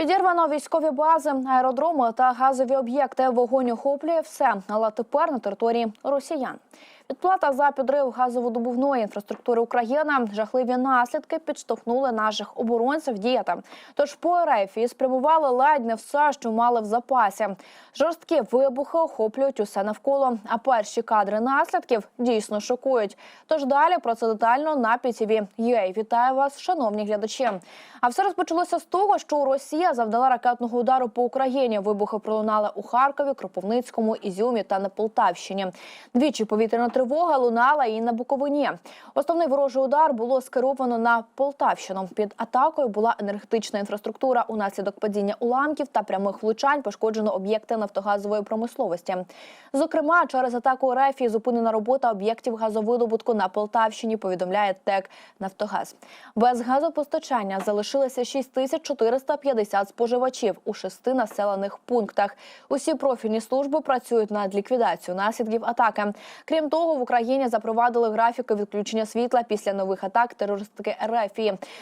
Підірвано військові бази, аеродроми та газові об'єкти. Вогонь охоплює все, але тепер на території росіян. Відплата за підрив газоводобувної інфраструктури України жахливі наслідки підштовхнули наших оборонців діяти. Тож по РФ спрямували ледь не все, що мали в запасі. Жорсткі вибухи охоплюють усе навколо. А перші кадри наслідків дійсно шокують. Тож далі про це детально на PTV. UA. Вітаю вас, шановні глядачі. А все розпочалося з того, що Росія завдала ракетного удару по Україні. Вибухи пролунали у Харкові, Кропивницькому, Ізюмі та на Полтавщині. Двічі повітряна тривога лунала і на Буковині. Основний ворожий удар було скеровано на Полтавщину. Під атакою була енергетична інфраструктура. Унаслідок падіння уламків та прямих влучань пошкоджено об'єкти нафтогазової промисловості. Зокрема, через атаку РФ зупинена робота об'єктів газовидобутку на Полтавщині. Повідомляє ТЕК Нафтогаз. Без газопостачання залишилося 6450 споживачів у шести населених пунктах. Усі профільні служби працюють над ліквідацією наслідків атаки. Крім того, в Україні запровадили графіки відключення світла після нових атак терористики РФ.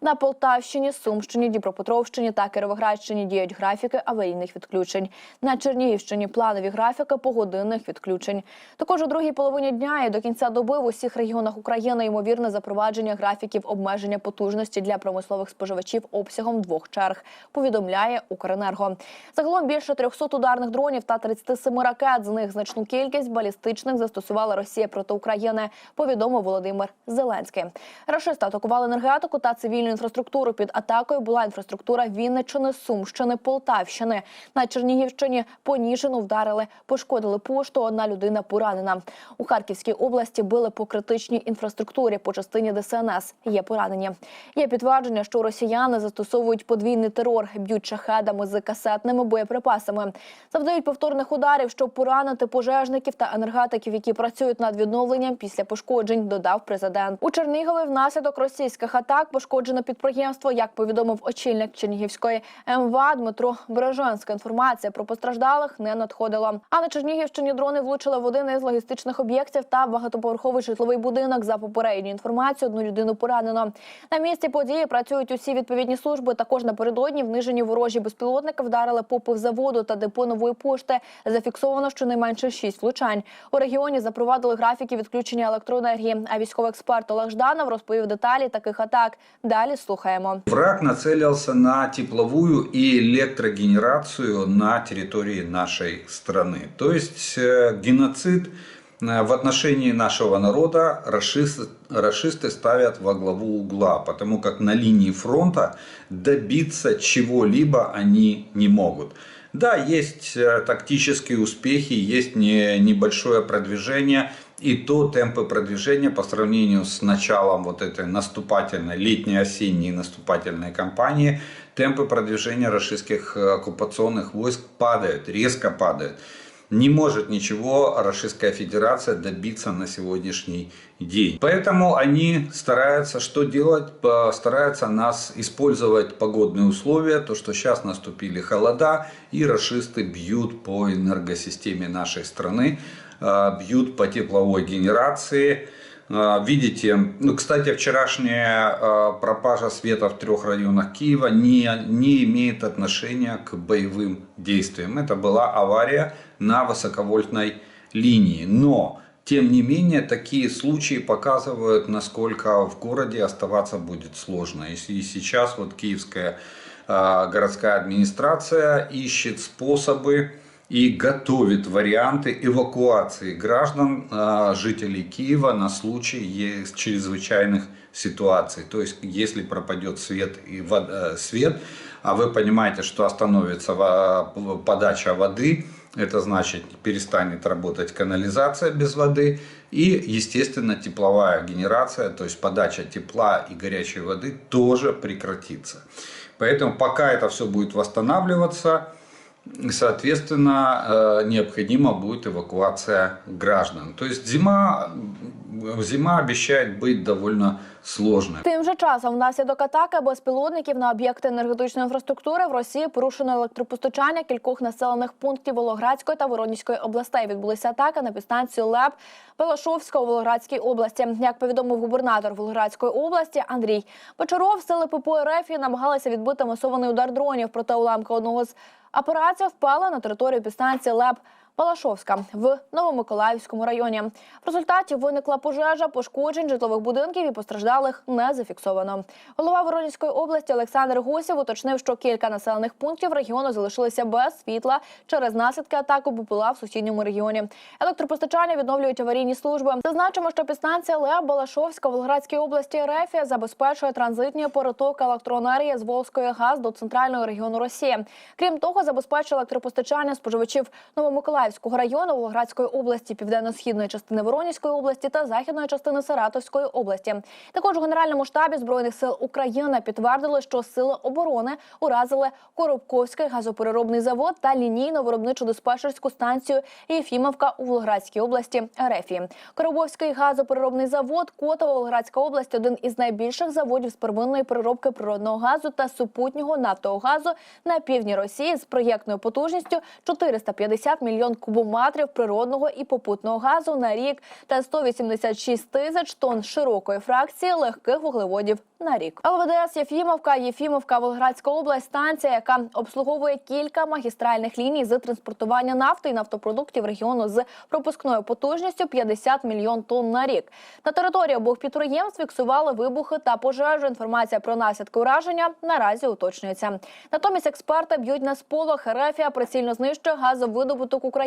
На Полтавщині, Сумщині, Дніпропетровщині та Кіровоградщині діють графіки аварійних відключень. На Чернігівщині планові графіки погодинних відключень. Також у другій половині дня і до кінця доби в усіх регіонах України ймовірне запровадження графіків обмеження потужності для промислових споживачів обсягом двох черг. Повідомляє Укренерго. Загалом більше 300 ударних дронів та 37 ракет. З них значну кількість балістичних застосувала Росія проти України. Повідомив Володимир Зеленський. Рашисти атакували енергетику та цивільну інфраструктуру. Під атакою була інфраструктура Вінниччини, Сумщини, Полтавщини. На Чернігівщині поніжено вдарили, пошкодили пошту. Одна людина поранена. У Харківській області били по критичній інфраструктурі по частині ДСНС. Є поранені. Є підтвердження, що росіяни застосовують подвійний терор, б'ють шахедами з касетними боєприпасами, завдають повторних ударів, щоб поранити пожежників та енергетиків, які працюють над відновленням після пошкоджень. Додав президент у Чернігові. Внаслідок російських атак пошкоджено підприємство. Як повідомив очільник Чернігівської МВА Дмитро Бережанська. Інформація про постраждалих не надходила. А на Чернігівщині дрони влучили в один із логістичних об'єктів та багатоповерховий житловий будинок. За попередньою інформацією, одну людину поранено. На місці події працюють усі відповідні служби. Також напередодні в нижині ворожі безпілотники вдарили по пивзаводу та депо нової пошти. Зафіксовано щонайменше шість влучань. У регіоні запровадили графіки відключення електроенергії. А військовий експерт Олег Жданов розповів деталі таких атак. Далі слухаємо. Враг нацелился на тепловую и электрогенерацию на территории нашей страны. То есть э, геноцид э, в отношении нашего народа расисты, расисты ставят во главу угла, потому как на линии фронта добиться чего-либо они не могут. Да, есть э, тактические успехи, есть не, небольшое продвижение, и то темпы продвижения по сравнению с началом вот этой наступательной, летней-осенней наступательной кампании, темпы продвижения российских э, оккупационных войск падают, резко падают. Не может ничего Российская Федерация добиться на сегодняшний день. Поэтому они стараются что делать? Стараются нас использовать погодные условия, то что сейчас наступили холода, и расисты бьют по энергосистеме нашей страны, бьют по тепловой генерации. Э, Видите, ну, кстати, вчерашняя э, пропажа света в трех районах Киева не, не имеет отношения к боевым действиям. Это была авария на высоковольтной линии. Но, тем не менее, такие случаи показывают, насколько в городе оставаться будет сложно. И сейчас вот киевская э, городская администрация ищет способы и готовит варианты эвакуации граждан, э, жителей Киева на случай чрезвычайных ситуаций. То есть, если пропадет свет и вода, свет, а вы понимаете, что остановится подача воды, это значит перестанет работать канализация без воды и, естественно, тепловая генерация, то есть подача тепла и горячей воды тоже прекратится. Поэтому пока это все будет восстанавливаться, соответственно, э, необходима будет эвакуация граждан. То есть зима, зима обещает быть довольно сложной. Тим же часом, внаслідок атаки безпілотників на об'єкти енергетичної інфраструктури в Росії порушено електропостачання кількох населених пунктів Волоградської та Воронізької областей. Відбулися атаки на підстанцію ЛЕП Пелашовська у Волоградській області. Як повідомив губернатор Волоградської області Андрій Печоров, сили ППО РФ намагалися відбити масований удар дронів. Проте уламка одного з операцій впала на територію підстанції ЛЕП Палашовська в Новомиколаївському районі. В результаті виникла пожежа, пошкоджень житлових будинків і постраждалих не зафіксовано. Голова Воронізької області Олександр Гусєв уточнив, що кілька населених пунктів регіону залишилися без світла через наслідки атаки БПЛА в сусідньому регіоні. Електропостачання відновлюють аварійні служби. Зазначимо, що підстанція Леа Балашовська в Волградській області РФ забезпечує транзитні перетоки електроенергії з Волзької ГАЗ до центрального регіону Росії. Крім того, забезпечує електропостачання споживачів Новомиколаївського району Волградської області, південно-східної частини Воронізької області та західної частини Саратовської області. Також у Генеральному штабі збройних сил України підтвердили, що сили оборони уразили Коробковський газопереробний завод та лінійно-виробничу диспетчерську станцію Єфімовка у Волградській області РФ. Коробовський газопереробний завод Котово Волградська область один із найбільших заводів з первинної переробки природного газу та супутнього нафтового газу на півдні Росії з проєктною потужністю 450 мільйон кубометрів природного і попутного газу на рік та 186 тисяч тонн широкої фракції легких вуглеводів на рік. ЛВДС Єфімовка, Єфімовка, Волградська область, станція, яка обслуговує кілька магістральних ліній з транспортування нафти і нафтопродуктів регіону з пропускною потужністю 50 мільйон тонн на рік. На території обох підприємств фіксували вибухи та пожежу. Інформація про наслідки ураження наразі уточнюється. Натомість експерти б'ють на сполох. Рефія прицільно знищує газовидобуток України.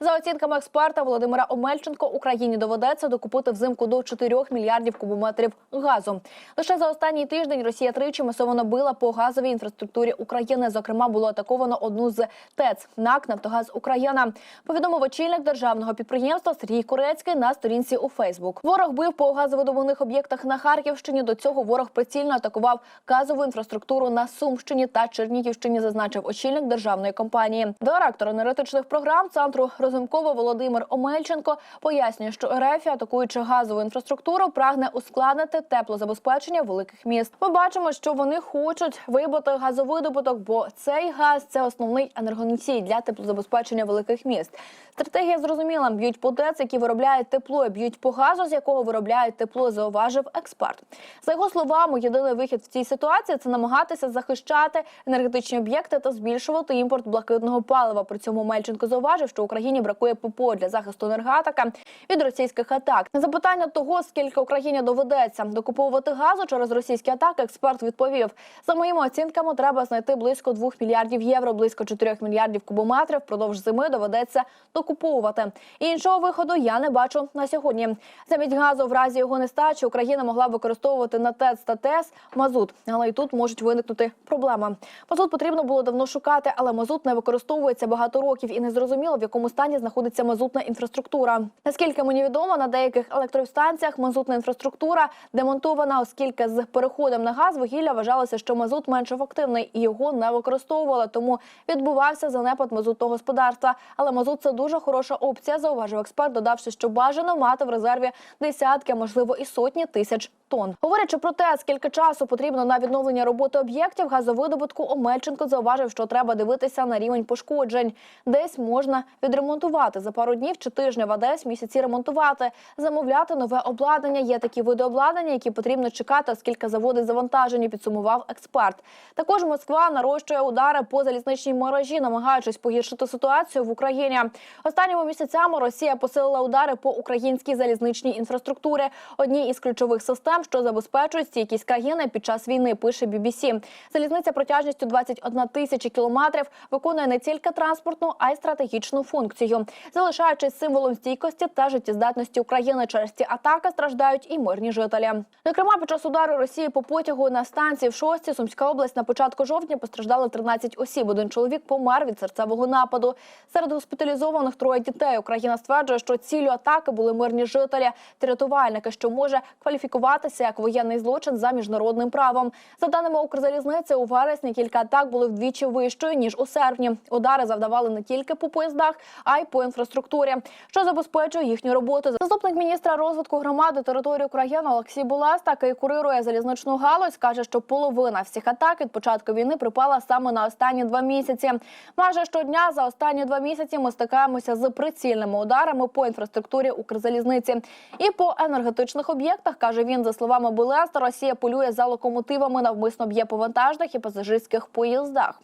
За оцінками експерта Володимира Омельченко, Україні доведеться докупити взимку до 4 мільярдів кубометрів газу. Лише за останній тиждень Росія тричі масово била по газовій інфраструктурі України. Зокрема, було атаковано одну з ТЕЦ НАК Нафтогаз Україна. Повідомив очільник державного підприємства Сергій Корецький на сторінці у Фейсбук. Ворог бив по газовидобувних об'єктах на Харківщині. До цього ворог прицільно атакував газову інфраструктуру на Сумщині та Чернігівщині. Зазначив очільник державної компанії. Директор енергетичних програм центру Розумкова Володимир Омельченко пояснює, що РФ, атакуючи газову інфраструктуру, прагне ускладнити теплозабезпечення великих міст. Ми бачимо, що вони хочуть вибити газовидобуток, бо цей газ це основний енергоносій для теплозабезпечення великих міст. Стратегія зрозуміла: б'ють по ТЕЦ, які виробляють тепло, і б'ють по газу, з якого виробляють тепло, зауважив експерт. За його словами, єдиний вихід в цій ситуації це намагатися захищати енергетичні об'єкти та збільшувати імпорт блакитного палива. При цьому Мельченко зауважив, що Україні бракує ППО для захисту енергетика від російських атак. На запитання того, скільки Україні доведеться докуповувати газу через російські атаки, експерт відповів: за моїми оцінками, треба знайти близько 2 мільярдів євро, близько 4 мільярдів кубометрів. Впродовж зими доведеться докуповувати. Іншого виходу я не бачу на сьогодні. Замість газу в разі його нестачі Україна могла використовувати на ТЕЦ та ТЕС мазут, але і тут можуть виникнути проблеми. Мазут потрібно було давно шукати, але мазут не використовується багато років і не зрозуміло, в якому стані знаходиться мазутна інфраструктура. Наскільки мені відомо, на деяких електростанціях мазутна інфраструктура демонтована, оскільки з переходом на газ вугілля вважалося, що мазут менш ефективний і його не використовували. Тому відбувався занепад мазутного господарства. Але мазут це дуже хороша опція, зауважив експерт, додавши, що бажано мати в резерві десятки, можливо і сотні тисяч тонн. Говорячи про те, скільки часу потрібно на відновлення роботи об'єктів газовидобутку, Омельченко зауважив, що треба дивитися на рівень пошкоджень. Десь можна відремонтувати за пару днів чи тижнів, а десь місяці ремонтувати, замовляти нове обладнання. Є такі види обладнання, які потрібно чекати, оскільки заводи завантажені. Підсумував експерт. Також Москва нарощує удари по залізничній мережі, намагаючись погіршити ситуацію в Україні. Останніми місяцями Росія посилила удари по українській залізничній інфраструктурі. Одній із ключових систем, що забезпечують стійкість країни під час війни, пише BBC. Залізниця протяжністю 21 тисячі кілометрів виконує не тільки транспортну, а й стратегічну функцію, залишаючись символом стійкості та життєздатності України. Через ці атаки страждають і мирні жителі. Зокрема, під час удару Росії по потягу на станції в шості Сумська область на початку жовтня постраждали 13 осіб. Один чоловік помер від серцевого нападу. Серед госпіталізованих троє дітей. Україна стверджує, що ціллю атаки були мирні жителі та рятувальники, що може кваліфікувати вважатися як воєнний злочин за міжнародним правом. За даними Укрзалізниці, у вересні кілька атак були вдвічі вищою ніж у серпні. Удари завдавали не тільки по поїздах, а й по інфраструктурі, що забезпечує їхню роботу. Заступник міністра розвитку громади території України Олексій Буласта, який курирує залізничну галузь, каже, що половина всіх атак від початку війни припала саме на останні два місяці. Майже щодня за останні два місяці ми стикаємося з прицільними ударами по інфраструктурі Укрзалізниці і по енергетичних об'єктах. каже він, за словами Булеста, Росія полює за локомотивами, навмисно б'є по вантажних і пасажирських поїздах.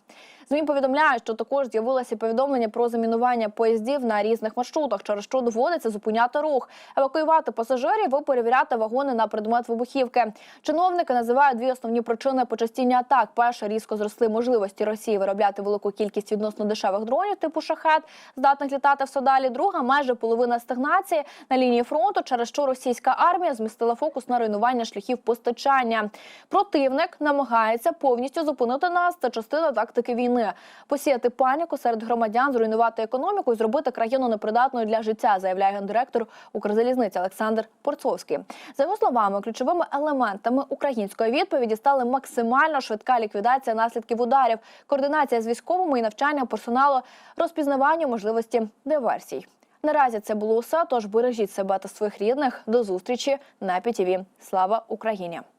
ЗМІ повідомляють, що також з'явилося повідомлення про замінування поїздів на різних маршрутах, через що доводиться зупиняти рух, евакуювати пасажирів і перевіряти вагони на предмет вибухівки. Чиновники називають дві основні причини почастіння атак. Перша різко зросли можливості Росії виробляти велику кількість відносно дешевих дронів типу шахет, здатних літати все далі. Друга майже половина стагнації на лінії фронту, через що російська армія змістила фокус на руйнування шляхів постачання. Противник намагається повністю зупинити нас. Це частина тактики війни. Посіяти паніку серед громадян, зруйнувати економіку і зробити країну непридатною для життя, заявляє гендиректор Укрзалізниці Олександр Порцовський. За його словами, ключовими елементами української відповіді стали максимально швидка ліквідація наслідків ударів, координація з військовими і навчання персоналу, розпізнавання можливості диверсій. Наразі це було усе. Тож бережіть себе та своїх рідних. До зустрічі на ПІТІВІ. Слава Україні!